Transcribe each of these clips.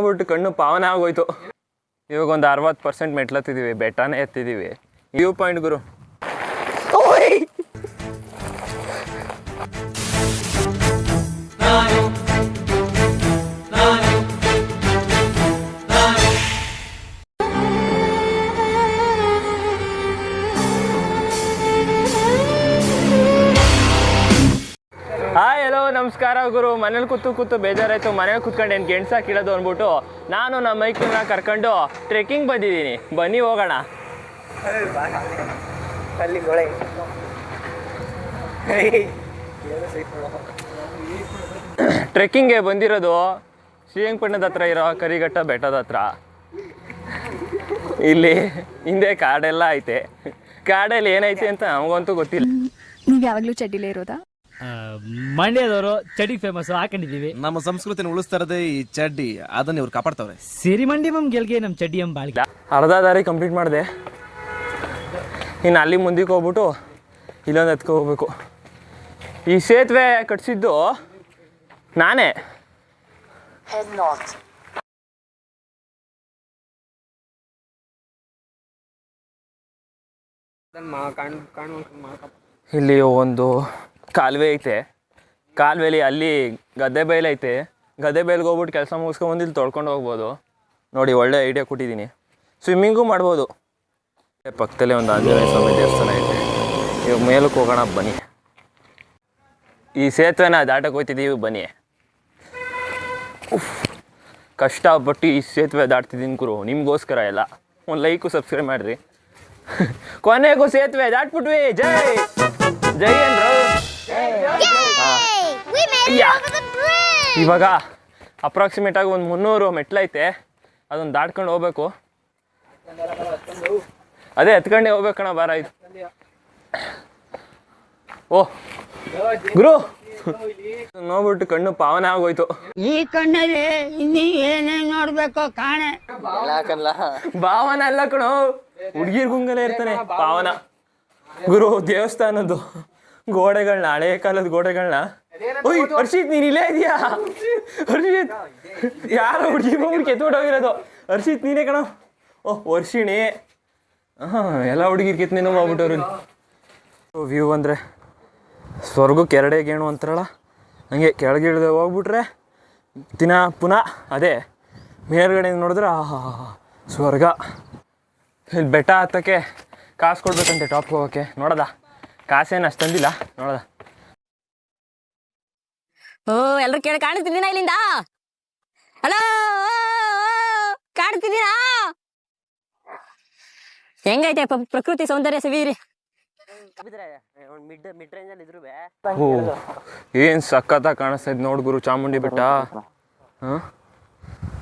ನೋಡ್ಬಿಟ್ಟು ಕಣ್ಣು ಪಾವನ ಆಗೋಯ್ತು. ಇವಾಗ ಒಂದು ಅರವತ್ತು ಪರ್ಸೆಂಟ್ ಮೆಟ್ಲತ್ತಿದ್ದೀವಿ ಬೆಟ್ಟನೇ ಎತ್ತಿದ್ದೀವಿ ವ್ಯೂ ಪಾಯಿಂಟ್ ಗುರು. ನಮಸ್ಕಾರ ಗುರು, ಮನೇಲಿ ಕೂತು ಕೂತು ಬೇಜಾರಾಯ್ತು ಮನೇಲಿ ಕೂತ್ಕೊಂಡು ಏನು ಗೆಣ್ಸ ಕೀಳೋದು ಅಂದ್ಬಿಟ್ಟು ನಾನು ನಮ್ಮ ಮೈಕ್ಳನ್ನ ಕರ್ಕೊಂಡು ಟ್ರೆಕ್ಕಿಂಗ್ ಬಂದಿದ್ದೀನಿ. ಬನ್ನಿ ಹೋಗೋಣ. ಟ್ರೆಕ್ಕಿಂಗ್ಗೆ ಬಂದಿರೋದು ಶ್ರೀರಂಗಪಟ್ಟಣದ ಹತ್ರ ಇರೋ ಕರಿಘಟ್ಟ ಬೆಟ್ಟದ ಹತ್ರ. ಇಲ್ಲಿ ಹಿಂದೆ ಕಾಡೆಲ್ಲ ಐತೆ. ಕಾಡಲ್ಲಿ ಏನೈತೆ ಅಂತ ನಮಗಂತೂ ಗೊತ್ತಿಲ್ಲ. ನೀವು ಯಾವಾಗಲೂ ಚಡ್ಡಿಲೇ ಇರೋದಾ? ಮಂಡ್ಯದವರು ಚಡಿ ಫೇಮಸ್ ಹಾಕೊಂಡಿದೀವಿ ನಮ್ಮ ಸಂಸ್ಕೃತಿನ ಉಳಿಸ್ತಾ ಇರೋದೇ ಈ ಚಡ್ಡಿ ಅದನ್ನ ಇವ್ರು ಕಾಪಾಡ್ತಾವ್ರೆ. ಸಿರಿ ಮಂಡಿ ಮಮ್ ಗೆಲ್ಗೆ ನಮ್ ಚಡ್ಡಿ ಎಂ ಬಾಳ್ಗೆ. ಅರ್ಧ ದಾರಿ ಕಂಪ್ಲೀಟ್ ಮಾಡಿದೆ. ಇನ್ನು ಅಲ್ಲಿ ಮುಂದಕ್ಕೆ ಹೋಗ್ಬಿಟ್ಟು ಇಲ್ಲೊಂದು ಎತ್ಕೊ ಹೋಗ್ಬೇಕು. ಈ ಸೇತುವೆ ಕಟ್ಸಿದ್ದು ನಾನೇ. ಇಲ್ಲಿ ಒಂದು ಕಾಲುವೆ ಐತೆ. ಕಾಲುವೆಲಿ ಅಲ್ಲಿ ಗದ್ದೆ ಬೈಲ್ ಐತೆ. ಗದ್ದೆ ಬೈಲ್ಗೆ ಹೋಗ್ಬಿಟ್ಟು ಕೆಲಸ ಮುಗಿಸ್ಕೊಂಬಂದು ಇಲ್ಲಿ ತೊಳ್ಕೊಂಡು ಹೋಗ್ಬೋದು. ನೋಡಿ, ಒಳ್ಳೆ ಐಡಿಯಾ ಕೊಟ್ಟಿದ್ದೀನಿ ಸ್ವಿಮ್ಮಿಂಗೂ ಮಾಡ್ಬೋದು. ಪಕ್ಕದಲ್ಲೇ ಒಂದು ಆಂಜನೇಯ ಸ್ವಾಮಿ ದೇವಸ್ಥಾನ ಐತೆ. ಇವಾಗ ಮೇಲಕ್ಕೆ ಹೋಗೋಣ, ಬನ್ನಿ. ಈ ಸೇತುವೆನ ದಾಟಕ್ಕೆ ಹೋಗ್ತಿದ್ದೀವಿ ಬನ್ನಿ. ಕಷ್ಟಪಟ್ಟು ಈ ಸೇತುವೆ ದಾಟ್ತಿದ್ದೀನಿ ಗುರು. ನಿಮಗೋಸ್ಕರ ಎಲ್ಲ. ಒಂದು ಲೈಕು, ಸಬ್ಸ್ಕ್ರೈಬ್ ಮಾಡಿರಿ. ಕೊನೆಗೂ ಸೇತುವೆ ದಾಟ್ಬಿಟ್ವಿ. ಜೈ! ಜೈ ಅಂದ್ರು. ಇವಾಗ ಅಪ್ರಾಕ್ಸಿಮೇಟ್ ಆಗಿ ಒಂದು ಮುನ್ನೂರು ಮೆಟ್ಲೈತೆ. ಅದೊಂದು ದಾಟ್ಕೊಂಡು ಹೋಗ್ಬೇಕು. ಅದೇ ಎತ್ಕೊಂಡೆ ಹೋಗ್ಬೇಕಣ ಬಾರ ಇದು ಓ. ಗುರು. ನೋಡ್ಬಿಟ್ಟು ಕಣ್ಣು ಪಾವನ ಆಗೋಯ್ತು. ಈ ಕಣ್ಣಲ್ಲಿ ಇನ್ನಿ ಏನೇನ್ ನೋಡ್ಬೇಕು ಕಾಣೆ. ಭಾವನ ಅಲ್ಲ ಕಣೋ. ಹುಡ್ಗಿರ್ ಗುಂಗಲೇ ಇರ್ತಾನೆ ಪಾವನ. ಗುರು ದೇವಸ್ಥಾನದ್ದು ಗೋಡೆಗಳನ್ನ ಹಳೆ ಕಾಲದ ಗೋಡೆಗಳನ್ನ ಓಯ್ ಹರ್ಷಿತ್ ನೀನ್ ಇಲ್ಲೇ ಇದೀಯಾ? ಹರ್ಷಿತ್. ಯಾರೋ ಹುಡುಗಿ ಬಂದ್ಬಿಟ್ಟು ಕೆತ್ತೋಡೋಗಿರೋದು ಹರ್ಷಿತ್ ನೀನೇ ಕಣ. ಓ ವರ್ಷಿಣಿ. ಹಾಂ ಎಲ್ಲ ಹುಡುಗಿರ್ ಕೆತ್ತನೇನೋ ಮಾಡ್ಬಿಟ್ಟವ್ರು ವ್ಯೂ ಅಂದರೆ ಸ್ವರ್ಗಕ್ಕೆ ಎರಡೇ ಗೇಣು ಅಂತಾರಲ್ಲ? ಹಂಗೆ ಕೆಳಗೆ ಇಳ್ದೆ ಹೋಗ್ಬಿಟ್ರೆ ದಿನ ಪುನಃ ಅದೇ ಮೇಲ್ಗಡೆ ನೋಡಿದ್ರೆ ಆಹಾ ಸ್ವರ್ಗ. ಇಲ್ಲಿ ಬೆಟ್ಟ ಹತ್ತಕ್ಕೆ ಕಾಸು ಕೊಡ್ಬೇಕಂತೆ ಟಾಪ್ಗೆ ಹೋಗೋಕ್ಕೆ. ನೋಡೋದಾ? ಕಾಸೇನು ಅಷ್ಟು ತಂದಿಲ್ಲ ನೋಡದ? ಓ ಎಲ್ರು ಕೇಳಿ ಕಾಣಿಸ್ತಿದ್ದೀನ ಇಲ್ಲಿಂದ? ಹಲೋ ಕಾಣಿಸ್ತಿದ್ದೀನಾ ಹೆಂಗೈತೆ ಪ- ಪ್ರಕೃತಿ ಸೌಂದರ್ಯ ಸವಿರಿ. ಓ ಏನು ಸಖತ್ತಾಗಿ ಕಾಣಿಸ್ತಾ ಇದ್ ನೋಡು ಗುರು ಚಾಮುಂಡಿ ಬೆಟ್ಟ? ಹಾಂ?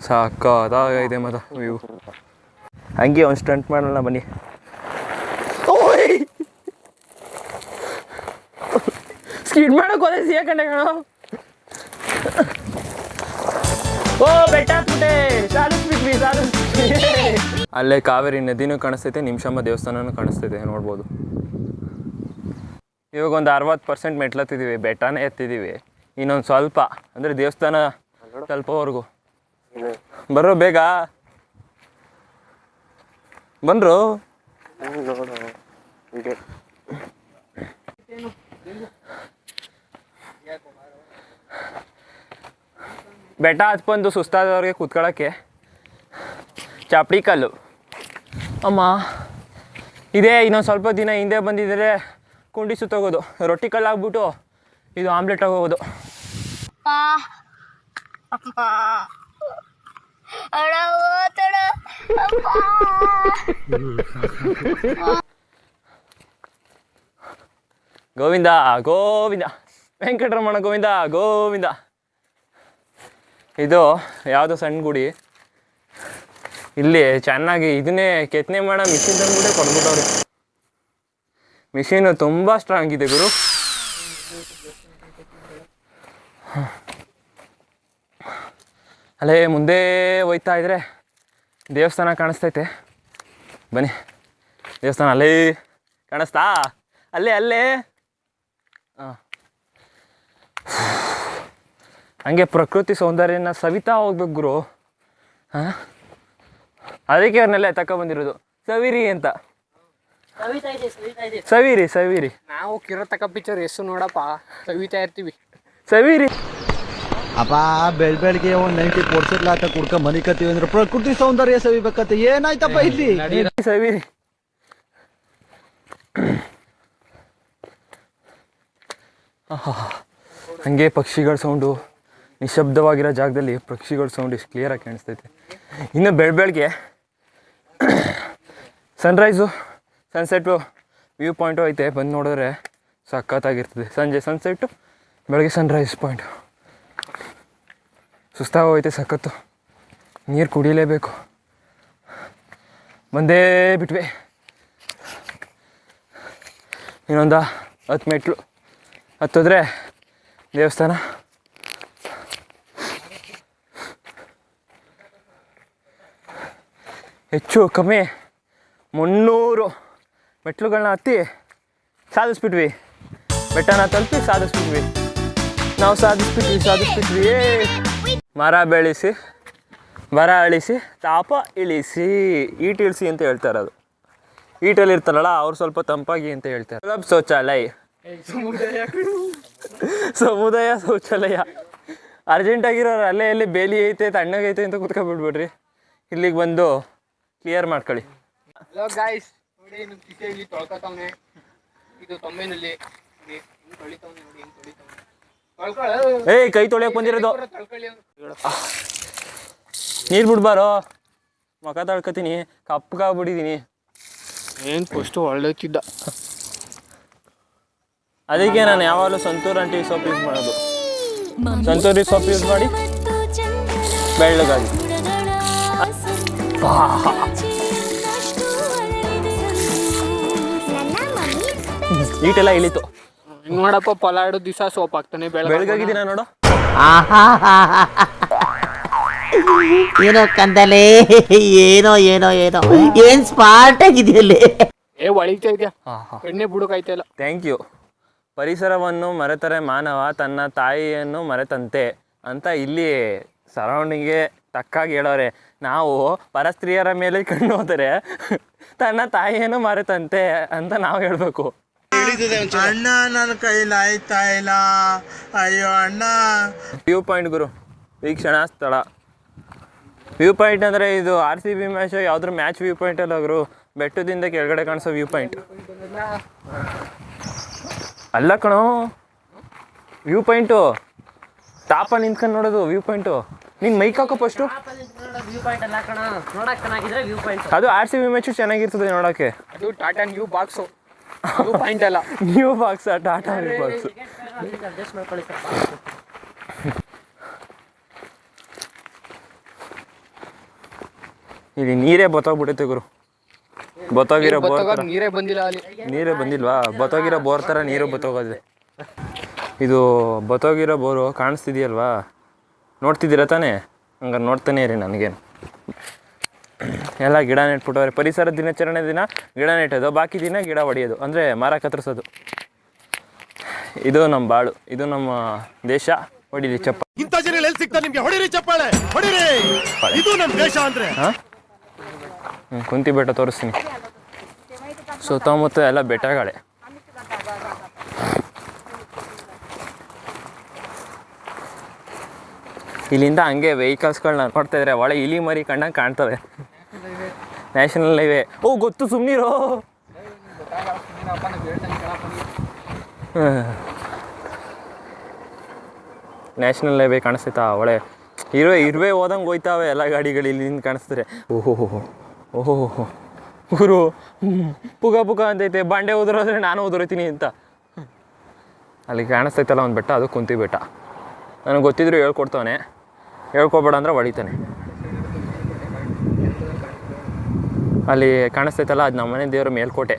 ಸಖತ್ತಾಗಿದೆ ಮದ ವ್ಯೂ ಹಂಗೆ ಒಂದು ಸ್ಟಂಟ್ ಮಾಡೋಣ ಬನ್ನಿ. ಓಯ್! ಸ್ಕಿಡ್ ಮಾಡಕ್ ಹೋದೆ ಸಿಯ ಕಂಡೆ ಕಣೋ. ಓ ಬೆಟ್ಟ ಸಾಧಿಸ್ಬಿಟ್ವಿ ಸಾಧಿಸ್ಬಿಟ್ವಿ ಅಲ್ಲೇ ಕಾವೇರಿ ನದಿನೂ ಕಾಣಿಸ್ತೈತೆ ನಿಮಿಷಮ್ಮ ದೇವಸ್ಥಾನನೂ ಕಾಣಿಸ್ತೈತೆ ನೋಡ್ಬೋದು. ಇವಾಗ ಒಂದು ಅರವತ್ತು ಪರ್ಸೆಂಟ್ ಮೆಟ್ಲತ್ತಿದ್ದೀವಿ ಬೆಟ್ಟನೇ ಎತ್ತಿದ್ದೀವಿ ಇನ್ನೊಂದು ಸ್ವಲ್ಪ ಅಂದರೆ ದೇವಸ್ಥಾನ ಸ್ವಲ್ಪವರೆಗೂ. ಬರ್ರೋ ಬೇಗ. ಬಂದ್ರು? ಬೆಟ್ಟ ಹತ್ಬಂದು ಸುಸ್ತಾದವ್ರಿಗೆ ಕೂತ್ಕೊಳ್ಳೋಕ್ಕೆ ಚಾಪಡಿ ಕಲ್ಲು. ಅಮ್ಮ. ಇದೇ ಇನ್ನೊಂದು ಸ್ವಲ್ಪ ದಿನ ಹಿಂದೆ ಬಂದಿದ್ದರೆ ಕುಂಡಿ ಸುತ್ತೋಗೋದು. ರೊಟ್ಟಿ ಕಲ್ಲು ಹಾಕ್ಬಿಟ್ಟು ಇದು ಆಮ್ಲೆಟ್ ಆಗೋಗೋದು ಗೋವಿಂದ ಗೋವಿಂದ. ವೆಂಕಟರಮಣ ಗೋವಿಂದ ಗೋವಿಂದ. ಇದು ಯಾವುದೋ ಸಣ್ಣ ಗುಡಿ. ಇಲ್ಲಿ ಚೆನ್ನಾಗಿ ಇದನ್ನೇ ಕೆತ್ತನೆ ಮಾಡೋ ಮಿಷಿನ್ ತಂದ್ಬಿಟ್ಟೆ ಕೊಡ್ಬಿಟ್ಟವ್ರಿ ಮಿಷಿನು ತುಂಬ ಸ್ಟ್ರಾಂಗ್ ಇದೆ ಗುರು. ಅಲ್ಲೇ ಮುಂದೆ ಹೋಯ್ತಾ ಇದ್ರೆ ದೇವಸ್ಥಾನ ಕಾಣಿಸ್ತೈತೆ. ಬನ್ನಿ. ದೇವಸ್ಥಾನ ಅಲ್ಲೇ ಕಾಣಿಸ್ತಾ? ಅಲ್ಲೇ ಅಲ್ಲೇ. ಹಾಂ ಹಂಗೆ ಪ್ರಕೃತಿ ಸೌಂದರ್ಯನ ಸವಿತಾ ಹೋಗ್ಬೇಕು ಗುರು. ಹಾಂ? ಅದಕ್ಕೆ ಅವ್ರನ್ನೆಲ್ಲ ತಗೊಬಂದಿರೋದು ಸವಿರಿ ಅಂತ. ಸವಿರಿ ಸವಿರಿ. ನಾವು ಕಿರೋ ತಕ ಪಿಕ್ಚರ್ ಎಷ್ಟು ನೋಡಪ್ಪ. ಸವಿತಾ ಇರ್ತೀವಿ. ಸವಿರಿ. ಅಪ್ಪ ಬೆಳ್ ಬೆಳಗ್ಗೆ ಒಂದ್ ನೈಂಟಿ ಕೊಡ್ಸಿರ್ಲ ಅಂತ ಕುಡ್ಕ ಮನಿ ಕತ್ತೀವಿ ಅಂದ್ರೆ ಪ್ರಕೃತಿ ಸೌಂದರ್ಯ ಸವಿಬೇಕಂತ. ಏನಾಯ್ತಪ್ಪ ಇಲ್ಲಿ? ಸವಿರಿ. ಹಂಗೆ ಪಕ್ಷಿಗಳ ಸೌಂಡು. ನಿಶಬ್ದವಾಗಿರೋ ಜಾಗದಲ್ಲಿ ಪಕ್ಷಿಗಳ ಸೌಂಡ್ ಇಷ್ಟು ಕ್ಲಿಯರಾಗಿ ಕಾಣಿಸ್ತೈತೆ. ಇನ್ನು ಬೆಳ ಬೆಳಗ್ಗೆ ಸನ್ರೈಸು ಸನ್ಸೆಟ್ಟು ವ್ಯೂ ಪಾಯಿಂಟು ಐತೆ. ಬಂದು ನೋಡಿದ್ರೆ ಸಖತ್ತಾಗಿರ್ತದೆ. ಸಂಜೆ ಸನ್ಸೆಟ್ಟು ಬೆಳಗ್ಗೆ ಸನ್ರೈಸ್ ಪಾಯಿಂಟು ಸುಸ್ತಾಗೋಯ್ತೆ ಸಖತ್ತು. ನೀರು ಕುಡಿಲೇಬೇಕು. ಬಂದೇ ಬಿಟ್ವೆ. ಇನ್ನೊಂದು ಹತ್ತು ಮೆಟ್ಲು ಹತ್ತಿದ್ರೆ ದೇವಸ್ಥಾನ. ಹೆಚ್ಚು ಕಮ್ಮಿ ಮುನ್ನೂರು ಮೆಟ್ಲುಗಳನ್ನ ಹತ್ತಿ ಸಾಧಿಸ್ಬಿಟ್ವಿ. ಬೆಟ್ಟನ ತಲುಪಿ ಸಾಧಿಸ್ಬಿಟ್ವಿ. ನಾವು ಸಾಧಿಸ್ಬಿಟ್ವಿ ಸಾಧಿಸ್ಬಿಟ್ವಿ! ಮರ ಬೆಳೆಸಿ, ಮರ ಅಳಿಸಿ, ತಾಪ ಇಳಿಸಿ. ಈಟ್ ಇಳಿಸಿ ಅಂತ ಹೇಳ್ತಾರೆ ಅದು ಈಟಲ್ಲಿ ಇರ್ತಾರಲ್ಲ, ಅವ್ರು ಸ್ವಲ್ಪ ತಂಪಾಗಿ ಅಂತ ಹೇಳ್ತಾರೆ. ಶೌಚಾಲಯ. ಸಮುದಾಯ ಶೌಚಾಲಯ. ಅರ್ಜೆಂಟ್ ಆಗಿರೋರು ಅಲ್ಲೇ ಎಲ್ಲಿ ಬೇಲಿ ಐತೆ ತಣ್ಣಗೈತೆ ಅಂತ ಕುತ್ಕೊಂಡ್ಬಿಡ್ಬೇಡ್ರಿ. ಇಲ್ಲಿಗೆ ಬಂದು ಕ್ಲಿಯರ್ ಮಾಡ್ಕೊಳ್ಳಿ. ಹಲೋ ಗಾಯ್ಸ್ ನೋಡಿ ನಮ್ಮ ಕಿಸೆ ಇಲ್ಲಿ ತೊಳ್ಕೊತಾವನೆ. ಇದು ತೊಂಬೆನಲ್ಲಿ. ನೋಡಿ ಹಿಂಗ್ ತೊಳಿತಾವನೆ ನೋಡಿ ಹಿಂಗ್ ತೊಳಿತಾವನೆ. ತೊಳ್ಕೊಳ್ಳ ಏಯ್ ಕೈ ತೊಳೆಯಕ್ಕೆ ಬಂದಿರೋದು. ನೀರ್ ಬಿಡ್ಬಾರೋ ಮಕ ತಳ್ಕೊತೀನಿ. ಕಪ್ಪಗಾಗ್ಬಿಟ್ಟಿದೀನಿ ಏನ್ ಫಸ್ಟ್ ಒಳ್ಳೆತ್ತಿದ್ದ ಅದಕ್ಕೆ ನಾನು ಯಾವಾಗಲೂ ಸಂತೂರ್ ಅಂಟಿ ಸೋಪ್ ಯೂಸ್ ಮಾಡೋದು. ಸಂತೂರಿ ಸೋಪ್ ಯೂಸ್ ಮಾಡಿ ಬೆಳ್ಳಗಾಗಿ. ಈಟೆಲ್ಲ ಇಳಿತು. ಹಿಂಗ್ ನೋಡಪ್ಪ ಪಲಾಡು ದಿವಸ ಸೋಪ್ ಆಗ್ತಾನೆ ಬೆಳಗ್ಗೆ ಬೆಳಗಾಗಿದ್ದೀನ ನೋಡು. ಏನೋ ಕಂದಲೆ ಏನೋ ಏನೋ ಏನೋ. ಏನ್ ಸ್ಮಾರ್ಟ್ ಆಗಿದೆಯಲ್ಲಿ ಏ ಒಳಿತಾ ಇದೆಯಾ? ಎಣ್ಣೆ ಬುಡಕಾಯ್ತಾ ಇಲ್ಲ. ಥ್ಯಾಂಕ್ ಯು ಪರಿಸರವನ್ನು ಮರೆತರೆ ಮಾನವ ತನ್ನ ತಾಯಿಯನ್ನು ಮರೆತಂತೆ ಅಂತ ಇಲ್ಲಿ ಸರೌಂಡಿಂಗ್ಗೆ ತಕ್ಕಾಗಿ ಹೇಳೋರೆ. ನಾವು ಪರಸ್ತ್ರೀಯರ ಮೇಲೆ ಕಣ್ಣು ಹೋದರೆ ತನ್ನ ತಾಯಿಯನ್ನು ಮರೆತಂತೆ ಅಂತ ನಾವು ಹೇಳಬೇಕು. ಅಣ್ಣ ನನ್ನ ಕೈಲಾಯ್ತಾ ಇಲ್ಲ? ಅಯ್ಯೋ ಅಣ್ಣ. ವ್ಯೂ ಪಾಯಿಂಟ್ ಗುರು ವೀಕ್ಷಣಾ ಸ್ಥಳ. ವ್ಯೂ ಪಾಯಿಂಟ್ ಅಂದರೆ ಇದು ಆರ್ ಸಿ ಬಿ ಮ್ಯಾಚ್ ಯಾವ್ದ್ರ ಮ್ಯಾಚ್ ವ್ಯೂ ಪಾಯಿಂಟ್ ಅಲ್ಲ ಗುರು. ಬೆಟ್ಟದಿಂದ ಕೆಳಗಡೆ ಕಾಣಿಸೋ ವ್ಯೂ ಪಾಯಿಂಟ್ ಅಲ್ಲ ಕಣೋ ವ್ಯೂ ಪಾಯಿಂಟು ತಾಪ ನಿಂತ್ಕೊಂಡು ನೋಡೋದು ವ್ಯೂ ಪಾಯಿಂಟು ನೀನು ಮೈಕ್ ಹಾಕೋ ಫಸ್ಟು ಅದು ಆರ್ ಸಿ ಬಿ ಮ್ಯಾಚು ಚೆನ್ನಾಗಿರ್ತದೆ ನೋಡೋಕ್ಕೆ ಅದು Tata new box new point ಅಲ್ಲ. New box Tata new box ಇಲ್ಲಿ ನೀರೇ ಬತ್ತೋಗ್ಬಿಟ್ಟೈತೆ ಗುರು. ಬತ್ತೋಗಿರೋ ಬೋರ್ ನೀರೇ ಬಂದಿಲ್ಲ ಅಲ್ಲಿ. ನೀರೇ ಬಂದಿಲ್ವಾ? ಬತ್ತೋಗಿರೋ ಬೋರ್ ಥರ ನೀರು ಬತ್ತೋಗೋದಿದೆ ಇದು ಬತ್ತೋಗಿರೋ ಬೋರು ಕಾಣಿಸ್ತಿದೆಯಲ್ವಾ? ನೋಡ್ತಿದ್ದೀರಾ ತಾನೇ? ಹಂಗಾರೆ ನೋಡ್ತಾನೆ ಇರಿ ನನಗೇನು. ಎಲ್ಲ ಗಿಡ ನೆಟ್ಬಿಟ್ಟವ್ರೆ. ಪರಿಸರ ದಿನಾಚರಣೆ ದಿನ ಗಿಡ ನೆಟ್ಟೋದು ಬಾಕಿ ದಿನ ಗಿಡ ಹೊಡೆಯೋದು ಅಂದರೆ ಮರ ಕತ್ತರಿಸೋದು. ಇದು ನಮ್ಮ ಬಾಳು. ಇದು ನಮ್ಮ ದೇಶ. ಹೊಡಿರಿ ಚಪ್ಪ. ಇಂಥ ಜನ ಎಲ್ಲಿ ಸಿಗ್ತಾರೆ ನಿಮಗೆ? ಹೊಡಿರಿ ಚಪ್ಪಾಳೆ. ಹೊಡಿರಿ. ಇದು ನಮ್ಮ ದೇಶ ಅಂದರೆ. ಹಾಂ? ಕುಂತಿ ಬೆಟ್ಟ ತೋರಿಸ್ತೀನಿ. ಸುತ್ತಮುತ್ತ ಎಲ್ಲ ಬೆಟ್ಟಗಳೇ. ಇಲ್ಲಿಂದ ಹಂಗೆ ವೆಹಿಕಲ್ಸ್ಗಳನ್ನ ನೋಡ್ತಾ ಇದ್ರೆ ಒಳ್ಳೆ ಇಲಿ ಮರಿ ಕಂಡಂಗೆ ಕಾಣ್ತವೆ. ನ್ಯಾಷನಲ್ ಹೈವೇ ಓ, ಗೊತ್ತು ಸುಮ್ಮನಿರೋ ನ್ಯಾಷನಲ್ ಹೈವೇ ಕಾಣಿಸ್ತೈತಾ ಒಳ್ಳೆ. ಇರುವೆ ಇರುವೆ ಹೋದಂಗೆ ಹೋಯ್ತಾವೆ ಎಲ್ಲ ಗಾಡಿಗಳು ಇಲ್ಲಿಂದ ಕಾಣಿಸ್ತಾರೆ ಓಹೋ ಓಹೋ ಓಹೋ ಗುರು. ಪುಗ ಪುಗ ಅಂತೈತೆ. ಬಾಂಡೆ ಉದುರೋದ್ರೆ ನಾನು ಉದುರೋತೀನಿ ಅಂತ. ಅಲ್ಲಿ ಕಾಣಿಸ್ತೈತಲ್ಲ ಒಂದು ಬೆಟ್ಟ, ಅದು ಕುಂತಿ ಬೆಟ್ಟ ನನಗೆ ಗೊತ್ತಿದ್ರು ಹೇಳ್ಕೊಡ್ತಾನೆ ಹೇಳ್ಕೊಬೇಡ ಅಂದ್ರೆ ಹೊಡಿತಾನೆ. ಅಲ್ಲಿ ಕಾಣಿಸ್ತೈತಲ್ಲ ಅದು ನಮ್ಮ ಮನೆ ದೇವ್ರ ಮೇಲ್ಕೋಟೆ.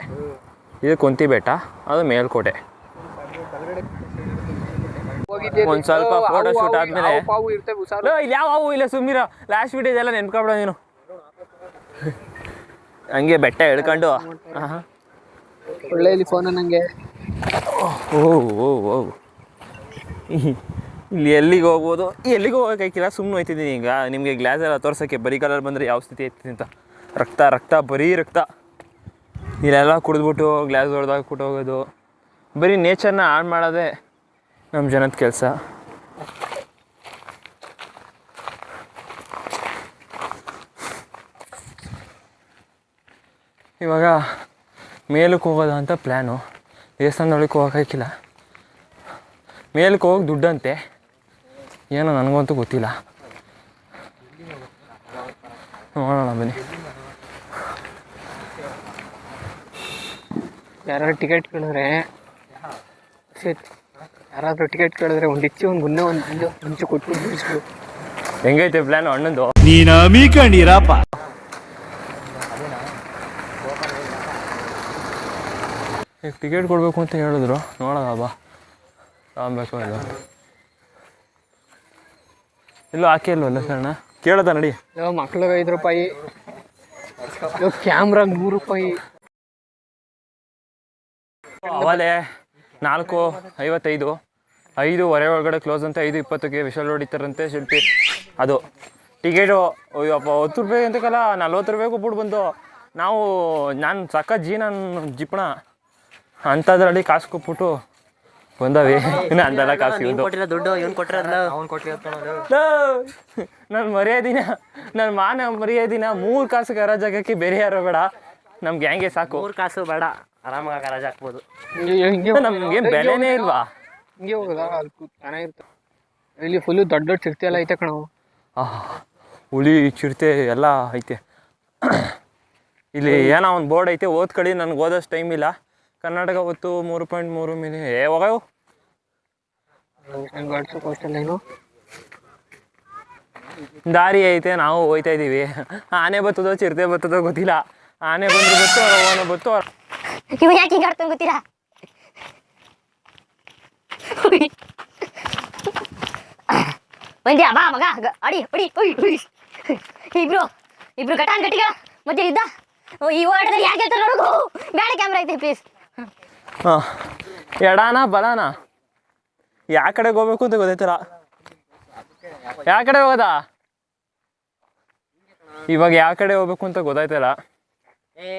ಇದು ಕುಂತಿ ಬೆಟ್ಟ ಅದು ಮೇಲ್ಕೋಟೆ. ಒಂದು ಸ್ವಲ್ಪ ಫೋಟೋ ಶೂಟ್ ಆದ್ಮೇಲೆ- ಇಲ್ಲಿ ಯಾವ ಹಾವು ಇಲ್ಲ ಸುಮ್ಮಿರ ಲಾಸ್ಟ್ ವಿಡಿಯೋ ಎಲ್ಲ ನೆನ್ಕೊಬಿಡ ನೀನು. ಹಂಗೆ ಬೆಟ್ಟ ಎಳ್ಕೊಂಡು ಆಹಾ. ಒಳ್ಳೆ ಇಲ್ಲಿ ಫೋನ್ ನಂಗೆ ಓ ಓ ಓ ಇಲ್ಲಿ ಎಲ್ಲಿಗೆ ಹೋಗ್ಬೋದು? ಎಲ್ಲಿಗೆ ಹೋಗೋಕ್ಕಾಗಿಲ್ಲ ಸುಮ್ಮನೆ ಹೋಯ್ತಿದ್ದೀನಿ ಈಗ. ನಿಮಗೆ ಗ್ಲಾಸ್ ಎಲ್ಲ ತೋರ್ಸೋಕ್ಕೆ ಬರೀ ಕಲರ್ ಬಂದರೆ ಯಾವ ಸ್ಥಿತಿ ಐತಿ ಅಂತ. ರಕ್ತ ರಕ್ತ, ಬರೀ ರಕ್ತ. ಇಲ್ಲೆಲ್ಲ ಕುಡಿದ್ಬಿಟ್ಟು ಗ್ಲಾಸ್ ಹೊಡೆದಾಗ ಹೋಗೋದು. ಬರೀ ನೇಚರ್ನ ಹಾಳು ಮಾಡೋದೇ ನಮ್ಮ ಜನದ ಕೆಲಸ. ಇವಾಗ ಮೇಲಕ್ಕೆ ಹೋಗೋದು ಅಂತ ಪ್ಲ್ಯಾನು ದೇವಸ್ಥಾನದೊಳಗೆ ಹೋಗೋಕ್ಕಾಗಿಲ್ಲ ಮೇಲಕ್ಕೆ ಹೋಗಿ ದುಡ್ಡಂತೆ. ಏನೋ ನನಗಂತೂ ಗೊತ್ತಿಲ್ಲ. ನೋಡೋಣ ಬನ್ನಿ. ಯಾರು ಟಿಕೆಟ್ ಕೇಳಿದ್ರೆ ಸರಿ ಯಾರಾದ್ರೂ ಟಿಕೆಟ್ ಕೇಳಿದ್ರೆ ಒಂದು ಇಚ್ಚಿ ಒಂದು ಗುನ್ನೆ ಒಂದು ಮುಂಚೆ ಕೊಟ್ಟು ಬಿಡಿಸ್ಬಿಡು ಹೆಂಗೈತೆ ಪ್ಲಾನ್ ಅಣ್ಣಂದು? ನೀನು ಮೀಕಂಡಿರಪ್ಪ. ಈಗ ಟಿಕೆಟ್ ಕೊಡಬೇಕು ಅಂತ ಹೇಳಿದ್ರು. ನೋಡೋಣ ಬಾ. ತಗೊಬೇಕು ಇಲ್ಲ ಇಲ್ಲ ಹಾಕಿ ಇಲ್ವಲ್ಲ ಸಣ್ಣ ಕೇಳದ ನಡಿ. ಯಾವ ಮಕ್ಳಿಗೆ ಐದು ರೂಪಾಯಿ. ಇವಾಗ ಕ್ಯಾಮ್ರಾಗ ನೂರು ರೂಪಾಯಿ. ಅವಲೇ ನಾಲ್ಕು ಐವತ್ತೈದು. ಐದೂವರೆ ಒಳಗಡೆ ಕ್ಲೋಸ್ ಅಂತ ಐದು ಇಪ್ಪತ್ತಕ್ಕೆ ವಿಶಾಲ್ ಹೊಡಿತಾರಂತೆ ಶಿಲ್ಪಿ. ಅದು ಟಿಕೆಟು ಅಯ್ಯಪ್ಪ ಹತ್ತು ರೂಪಾಯಿ ಅಂತಕ್ಕಲ್ಲ ನಲ್ವತ್ತು ರೂಪಾಯಿ ಕೊಟ್ಬಿಟ್ಟು ಬಂದು. ನಾವು ನಾನು ಸಕ್ಕ ಜೀ ನನ್ನ ಜಿಪ್ಣ. ಅಂಥದ್ರಲ್ಲಿ ಕಾಸು ಕೊಟ್ಬಿಟ್ಟು ಬಂದವಿ. ಅಂದಲ್ಲ ಕಾಸು ನಾನು ದುಡ್ಡು ಇವ್ನು ನನ್ನ ಮರ್ಯಾದಿನ ನನ್ನ ಮಾನ ಮರ್ಯಾದಿನ ಮೂರು ಕಾಸು ಕರ ಜಾಗಕ್ಕೆ ಬೇರೆ ಯಾರೋ ಬೇಡ. ನಮ್ಮ ಗ್ಯಾಂಗೆ ಸಾಕು. ಮೂರು ಕಾಸು ಬೇಡ. ಆರಾಮಾಗಿ ಗರಾಜ್ ಹಾಕ್ಬೋದು. ನಮ್ಗೆ ಬೆಲೆನೇ ಇಲ್ವಾ? ಹಿಂಗೆ ಹೋಗೋದಾ? ಅಲ್ಲಿ ಕೂತ್ ಇಲ್ಲಿ ಫುಲ್ಲು ದೊಡ್ಡ ದೊಡ್ಡ ಚಿರತೆ ಎಲ್ಲ ಐತೆ ಕಣವು ಹುಳಿ ಚಿರತೆ ಎಲ್ಲ ಐತೆ. ಇಲ್ಲಿ ಏನೋ ಒಂದು ಬೋರ್ಡ್ ಐತೆ ಓದ್ಕಡಿ ನನ್ಗೆ ಓದೋಷ್ಟು ಟೈಮ್ ಇಲ್ಲ. ಕರ್ನಾಟಕ ಹೊತ್ತು ಮೂರು ಪಾಯಿಂಟ್ ಮೂರು ಮಿಲಿ ಏ ಹೋಗವು ಏನು? ದಾರಿ ಐತೆ ನಾವು ಹೋಯ್ತಾ ಇದ್ದೀವಿ ಆನೆ ಬತ್ತದೋ ಚಿರತೆ ಬರ್ತದೋ ಗೊತ್ತಿಲ್ಲ. ಆನೆ ಬಂದ್ರೆ ಬತ್ತು ಓನ ಬತ್ತು. ಇವ್ ಯಾಕೆ ಹಿಂಗೆ ಆಡ್ತಾನೆ ಗೊತ್ತಿಲ್ಲ ಬಂದ್ಯಾ ಬಾ ಮಗ ಅಡಿ ಅಡಿ ಉಯ್ ಉಯ್ ಇಬ್ರು ಇಬ್ರು ಗಟ್ಟಿಗ ಮತ್ತೆ ಇದ್ದ ಓ, ಈ ಓಡದಲ್ಲಿ ಯಾಕೆ ಹೇಳ್ತಾರೆ ನೋಡು ಬೇಡ ಕ್ಯಾಮ್ರಾ ಐತೆ ಪ್ಲೀಸ್ ಹಾಂ ಎಡಾನ ಬಲಾನ ಯಾ ಕಡೆಗೆ ಹೋಗ್ಬೇಕು ಅಂತ ಗೊತ್ತಾಯ್ತಲ್ಲ ಯಾ ಕಡೆ ಹೋಗೋದ ಇವಾಗ ಯಾವ ಕಡೆ ಹೋಗ್ಬೇಕು ಅಂತ ಗೊತ್ತಾಯ್ತಲ್ಲ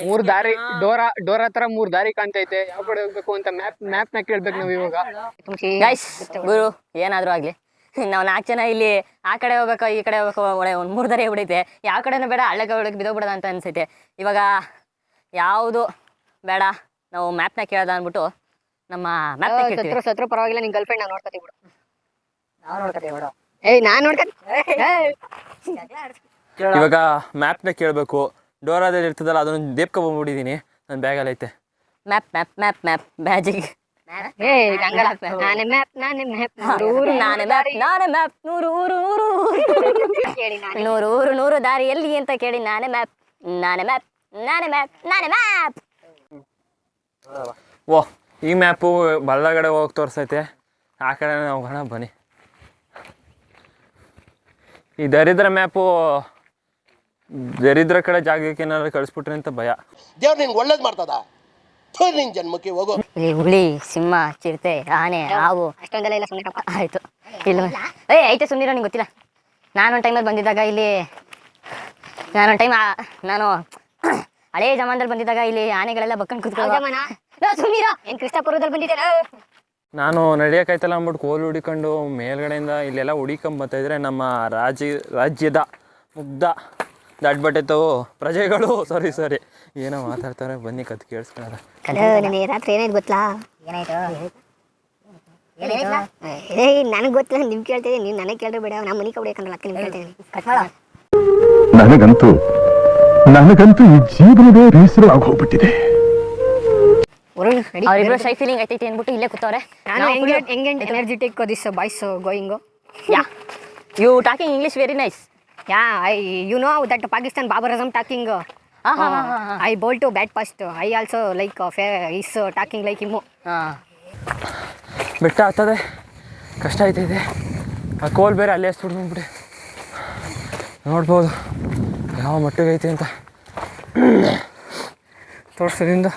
ಮೂರ್ ದಾರಿ ಡೋರ ಡೋರ್ ಹತ್ರ ಮೂರ್ ದಾರಿ ಕಾಣ್ತೈತೆ ಯಾವ ಕಡೆ ಹೋಗ್ಬೇಕು ಅಂತ ಮ್ಯಾಪ್ ಮ್ಯಾಪ್ನ ಕೇಳ್ಬೇಕು ನಾವು ಇವಾಗ. ಗೈಸ್ ಗುರು ಏನಾದರೂ ಆಗ್ಲಿ. ನಾವ್ ನಾಲ್ಕು ಜನ ಇಲ್ಲಿ ಆ ಕಡೆ ಹೋಗ್ಬೇಕು ಈ ಕಡೆ ಹೋಗ್ಬೇಕು ಒಳ್ಳೆ ಒಂದ್ ಮೂರ್ ದಾರಿ ಬಿಡೈತೆ ಯಾವ ಕಡೆನೂ ಬೇಡ ಹಳ್ಳೆಗೆ ಒಳಗೆ ಬಿದ್ದೋಗ್ಬಿಡೋದ ಅಂತ ಅನ್ಸೈತೆ. ಇವಾಗ ಯಾವುದು ಬೇಡ ನಾವು ಮ್ಯಾಪ್ನ ಕೇಳದ ಅಂದ್ಬಿಟ್ಟು ನಮ್ಮ ಮ್ಯಾಪ್ ಸತ್ರ ಸತ್ರ ಪರವಾಗಿಲ್ಲ ನಿನ್ ಗರ್ಲ್ಫ್ರೆಂಡ್ ನಾವು ನೋಡ್ಕೊತೀವಿ ಬಿಡು. ನಾವು ನೋಡ್ಕತಿ ಬಿಡು. ಏಯ್ ನಾನ್ ನೋಡ್ಕತಿ ಇವಾಗ ಮ್ಯಾಪ್ನ ಕೇಳಬೇಕು. ಡೋರಾದಲ್ಲಿ ಇರ್ತದಲ್ಲ ಅದನ್ನು ದೇಪ್ಕೊಂಬಂದ್ಬಿಟ್ಟಿದ್ದೀನಿ ನನ್ನ ಬ್ಯಾಗಲ್ಲಿ ಐತೆ. Map map map map magic. ನಾನೇ ಮ್ಯಾಪ್ ನಾನೇ ಮ್ಯಾಪ್ ನಾನೇ ಮ್ಯಾಪ್ ನಾನೇ ಮ್ಯಾಪ್ ನೂರು ಊರು ಊರು ನೂರು ಊರು ನೂರು ದಾರಿ ಎಲ್ಲಿ ಅಂತ ಕೇಳಿ ನಾನೇ ಮ್ಯಾಪ್ ನಾನೇ ಮ್ಯಾಪ್ ನಾನೇ ಮ್ಯಾಪ್ ನಾನೇ ಮ್ಯಾಪ್. ಓ ಈ ಮ್ಯಾಪು ಬಲ್ಲಗಡೆ ಹೋಗಿ ತೋರಿಸೈತೆ. ಆ ಕಡೆ ಹೋಗೋಣ ಬನ್ನಿ. ಈ ದರಿದ್ರ ಮ್ಯಾಪು ದರಿದ್ರ ಕಡೆ ಜಾಗಕ್ಕೆ ಏನಾದ್ರು ಕಳಿಸ್ಬಿಟ್ರೆ ಅಂತ ಭಯ. ದೇವ್ರು ನಿಂಗೆ ಒಳ್ಳೇದ್ ಮಾಡ್ತದ? ನಿನ್ ಜನ್ಮಕ್ಕೆ ಹೋಗೋ. ಇಲ್ಲಿ ಹುಲಿ ಸಿಂಹ ಚಿರತೆ ಆನೆ ಹಾವು. ಅಷ್ಟೊಂದೆಲ್ಲ ಇಲ್ಲ ಸುಮ್ಮನೆ ಆಯ್ತು. ಇಲ್ಲ. ಏ ಐತೆ ಸುಮ್ಮನಿರೋ ನಿಂಗೆ ಗೊತ್ತಿಲ್ಲ. ನಾನೊಂದು ಟೈಮಲ್ಲಿ ಬಂದಿದ್ದಾಗ ಇಲ್ಲಿ ನಾನೊಂದು ಟೈಮ್ ನಾನು ಹಳೇ ಜಮಾನದಲ್ಲಿ ಬಂದಿದ್ದಾಗ ಇಲ್ಲಿ ಆನೆಗಳೆಲ್ಲ ಬಕ್ಕಂಡು ಸುಮ್ಮನಿರೋ ಏನ್ ಕೃಷ್ಣಪುರದಲ್ಲಿ ಬಂದಿದ್ದೆ ನಾನು ನಡೆಯೋಕ್ಕಾಯ್ತಲ್ಲ ಅಂದ್ಬಿಟ್ಟು ಕೋಲು ಹುಡಿಕೊಂಡು ಮೇಲ್ಗಡೆಯಿಂದ ಇಲ್ಲೆಲ್ಲ ಹುಡಿಕೊಂಬತ್ತಿದ್ರೆ ನಮ್ಮ ರಾಜ್ಯ ರಾಜ್ಯದ ಮುಗ್ಧ. ದಡ್ಬಟ್ಟೆ ತಾವು ಪ್ರಜೆಗಳು ಸಾರಿ ಸಾರಿ ಏನೋ ಮಾತಾಡ್ತಾರೆ ಬನ್ನಿ ಕತ್ ಕೇಳಿಸ್ಕೊಳ್ಳೋಣ. ನೆನೆ ರಾತ್ರಿ ಏನಾಯ್ತು ಗೊತ್ತಾ? ಏನಾಯ್ತು? ಏಯ್ ನನಗೆ ಗೊತ್ತಿಲ್ಲ ಕೇಳ್ತಿದ್ದೀನಿ ನನಗೆ ಕೇಳ್ರಿ ಬೇಡ ನಮ್ಮ ಮನೆ ಕಡೆ ನೀವು ಅದಕ್ಕೆ ನಿಮ್ಗೆ ಕೇಳ್ತಿದ್ದೀನಿ ನನಗಂತೂ ನನಗಂತೂ ಈ ಜೀವನವೇ ಬೇಸರ ಆಗೋಗ್ಬಿಟ್ಟಿದೆ ಅವರಿಬ್ರು ಶೈ ಫೀಲಿಂಗ್ ಐತೈತಿ ಅಂದ್ಬಿಟ್ಟು ಇಲ್ಲೇ ಕೂತವ್ರೆ. ನಾನು ಹೆಂಗೆ ಹೆಂಗೆ energetic this boys going yeah you talking English very nice yeah I you know that Pakistan talking ಹಾ I ಹಾ I bowl to bat first I also like is talking like ಇಮ್ಮು ಬೆಟ್ಟ ಹತ್ತದೆ. ಕಷ್ಟ ಆಯ್ತೈತೆ ಆ ಕೋಲ್ ಬೇರೆ ಅಲ್ಲೇ ಹಸ್ಬಿಟ್ಟು ಬಂದ್ಬಿಟ್ಟೆ ನೋಡ್ಬೋದು. ಯಾವ ಮಟ್ಟಿಗೆ ಐತೆ ಅಂತ ತೋರ್ಸೋದ್ರಿಂದ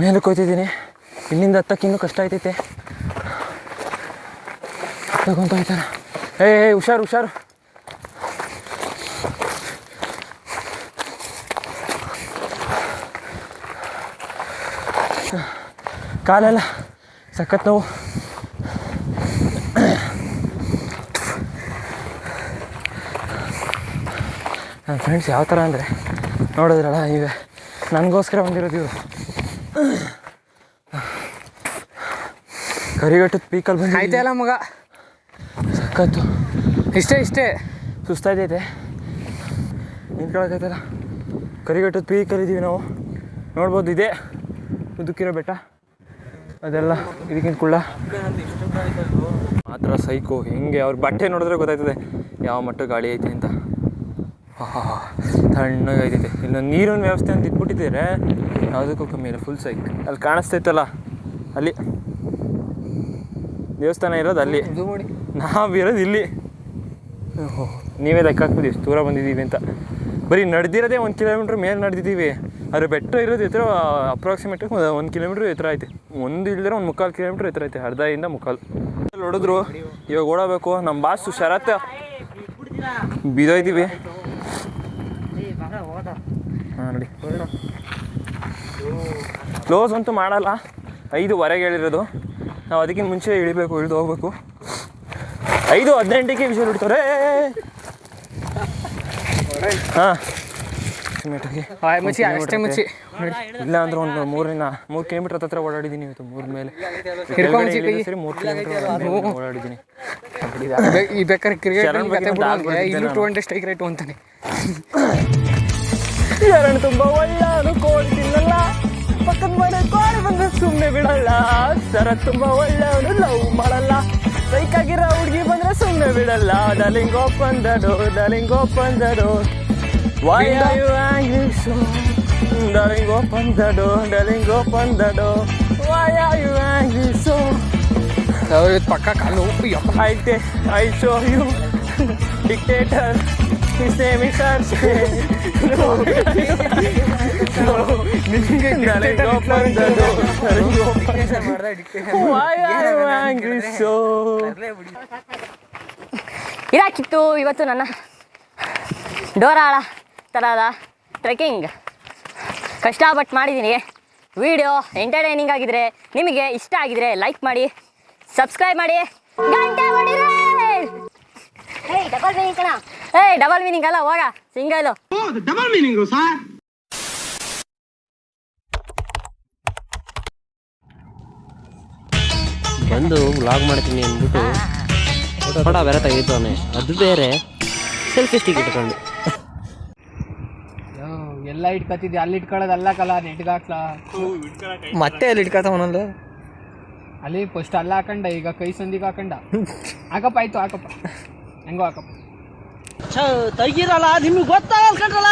ಮೇಲಕ್ಕೆ ಹೋಗ್ತಿದ್ದೀನಿ ಇಲ್ಲಿಂದ ಹತ್ತಕ್ಕೆ ಇನ್ನೂ ಕಷ್ಟ ಆಯ್ತೈತೆ. ತಗೊಂತ ಹೋಯ್ತಾನೆ. ಏ ಹುಷಾರು ಹುಷಾರು. ಕಾಲೆಲ್ಲ ಸಖತ್ ನೋವು. ನನ್ನ ಫ್ರೆಂಡ್ಸ್ ಯಾವ ಥರ ಅಂದರೆ ನೋಡಿದ್ರಲ್ಲ ಇವೆ ನನಗೋಸ್ಕರ ಬಂದಿರೋದು ಇವರು. ಕರಿಗಟ್ಟದ ಪೀಕಲ್ಲಿ ಬಂದು ಅಲ್ಲ ಮಗ. ಸಕ್ಕತ್ತು ಇಷ್ಟೇ ಇಷ್ಟೇ. ಸುಸ್ತಾಯ್ತೈತೆ ನಿಂತ್ಕೊಳಕೈತಲ್ಲ ಕರಿಗಟ್ಟದ ಪೀಕಲ್ಲಿ ಇದ್ದೀವಿ ನಾವು. ನೋಡ್ಬೋದು ಇದೆ. ಮುದುಕಿರೋ ಬೆಟ್ಟ. ಅದೆಲ್ಲ ಇದಕ್ಕಿಂತ ಕುಳ್ಳ. ಮಾತ್ರ ಸೈಕೋ. ಹೆಂಗೆ ಅವ್ರ ಬಟ್ಟೆ ನೋಡಿದ್ರೆ ಗೊತ್ತಾಯ್ತದೆ. ಯಾವ ಮಟ್ಟ ಗಾಳಿ ಐತೆ ಅಂತ. ಆಹಾ, ತಣ್ಣಗೈತೈತೆ ಇಲ್ಲೊಂದು ನೀರಿನ ವ್ಯವಸ್ಥೆ ಅಂತ ಇಟ್ಬಿಟ್ಟಿದ್ದಾರೆ ಯಾವುದಕ್ಕೂ ಕಮ್ಮಿ ಇಲ್ಲ ಫುಲ್ ಸೈಕ್ ಅಲ್ಲಿ ಕಾಣಿಸ್ತೈತಲ್ಲ ಅಲ್ಲಿ. ದೇವಸ್ಥಾನ ಇರೋದು ಅಲ್ಲಿ. ನಾವು ಇರೋದು ನಾವಿರೋದು ಇಲ್ಲಿ ನೀವೇ ಲೆಕ್ಕ ಹಾಕ್ಬೋದು ಎಷ್ಟು ದೂರ ಬಂದಿದ್ದೀವಿ ಅಂತ. ಬರೀ ನಡೆದಿರೋದೇ ಒಂದು ಕಿಲೋಮೀಟ್ರ್ ಮೇಲೆ ನಡೆದಿದ್ದೀವಿ. ಅದ್ರ ಬೆಟ್ಟ ಇರೋದು ಎತ್ತರ ಅಪ್ರಾಕ್ಸಿಮೇಟ್ ಒಂದು ಕಿಲೋಮೀಟ್ರ್ ಎತ್ತರ ಐತೆ. ಒಂದು ಇಲ್ದಿರ ಒಂದು ಮುಕ್ಕಾಲು ಕಿಲೋಮೀಟ್ರ್ ಎತ್ತರ ಐತೆ ಅರ್ಧದಿಂದ ಮುಕ್ಕಾಲು. ಅಲ್ಲಿ ಹೊಡೆದ್ರು. ಇವಾಗ ಓಡಬೇಕು ನಮ್ಮ ಬಾಸು ಶರತ್. ಬಿದೋಯ್ತೀವಿ ಹಾಂ ನೋಡಿ ಕ್ಲೋಸ್ ಅಂತೂ ಮಾಡಲ್ಲ. ಐದುವರೆಗೆ ಹೇಳಿರೋದು. ನಾವು ಅದಕ್ಕಿಂತ ಮುಂಚೆ ಇಳಿಬೇಕು ಇಳಿದು ಹೋಗ್ಬೇಕು. ಐದು ಹದಿನೆಂಟಕ್ಕೆ ವಿಷಯ ಬಿಡ್ತಾರೆ ಹಾಂ. ಇಲ್ಲ ಅಂದ್ರೆ ಒಂದು ಮೂರರಿಂದ ಮೂರು ಕಿಲೋಮೀಟರ್ ಹತ್ರ ಓಡಾಡಿದ್ದೀನಿ ಇವತ್ತು ಮೂರ ಮೇಲೆ. ಸರಿ ಮೂರು ಕಿಲೋಮೀಟರ್ ಓಡಾಡಿದ್ದೀನಿ. ಈ ಬೇಕಾದ್ರೆ ಕ್ರಿಕೆಟ್ ಸ್ಟ್ರೈಕ್ ರೇಟು ಅಂತಾನೆ. ತುಂಬ ಒಳ್ಳೆಯವನು ಕೋಳಿ ತಿನ್ನಲ್ಲ. ಪಕ್ಕದ ಮನೆ ಕೋಳಿ ಬಂದ್ರೆ ಸುಮ್ಮನೆ ಬಿಡಲ್ಲ ಶರತ್ ತುಂಬ ಒಳ್ಳೆಯವನು ಲವ್ ಮಾಡಲ್ಲ. ಸೈಕಾಗಿರೋ ಹುಡುಗಿ ಬಂದ್ರೆ ಸುಮ್ಮನೆ ಬಿಡಲ್ಲ darling open the door darling open the door why are you angry so darling open the door darling open the door why are you angry so ಪಕ್ಕ ಕಾಲು ಯಪ್ಪ I take, I show is Arshay. No, no, ನಿಂಗೆ ನನಗೆ no open- Why are you angry so? ಇದಾಕಿತ್ತು ಇವತ್ತು ನನ್ನ ಡೋರಾಳ ಥರದ trekking ಕಷ್ಟಪಟ್ಟು ಮಾಡಿದ್ದೀನಿ ವಿಡಿಯೋ ಎಂಟರ್ಟೈನಿಂಗ್ ಆಗಿದ್ರೆ ನಿಮಗೆ ಇಷ್ಟ ಆಗಿದ್ರೆ ಲೈಕ್ ಮಾಡಿ ಸಬ್ಸ್ಕ್ರೈಬ್ ಮಾಡಿ. ಗಂಟೆ ಏಯ್ ಡಬಲ್ ಮೀನಿಂಗ್ ಅಲ್ಲ ಹೋಗ ಸಿಂಗಲ್ ಡಬಲ್ ಮೀನಿಂಗ್ ಸರ್ ಬಂದು ವ್ಲಾಗ್ ಮಾಡ್ತೀನಿ ಅಂದ್ಬಿಟ್ಟು ಫೋಟೋ ಬೇರೆ ತೆಗಿತಾನೆ ಅದು ಬೇರೆ ಸೆಲ್ಫಿ ಸ್ಟಿಕ್ ಇಟ್ಕೊಂಡು. ಎಲ್ಲ ಇಟ್ಕೊತಿದ್ದೆ ಅಲ್ಲಿ ಇಟ್ಕೊಳ್ಳೋದಲ್ಲ ಕಲ ನೆಟ್ಗೆ ಹಾಕ್ಲಾ? ಮತ್ತೆ ಅಲ್ಲಿ ಇಟ್ಕೊತಾವನಲ್ಲ ಅಲ್ಲಿ ಫಸ್ಟ್ ಅಲ್ಲ ಹಾಕಂಡ ಈಗ ಕೈ ಸಂದಿಗೆ ಹಾಕಂಡ. ಹಾಕಪ್ಪ ಆಯ್ತು ಹಾಕಪ್ಪ. ಹೆಂಗೋ ಹಾಕಪ್ಪ. ತೆಗಿರಲ್ಲ ನಿಮ್ಗೆ ಗೊತ್ತಾಗಲ್ಲ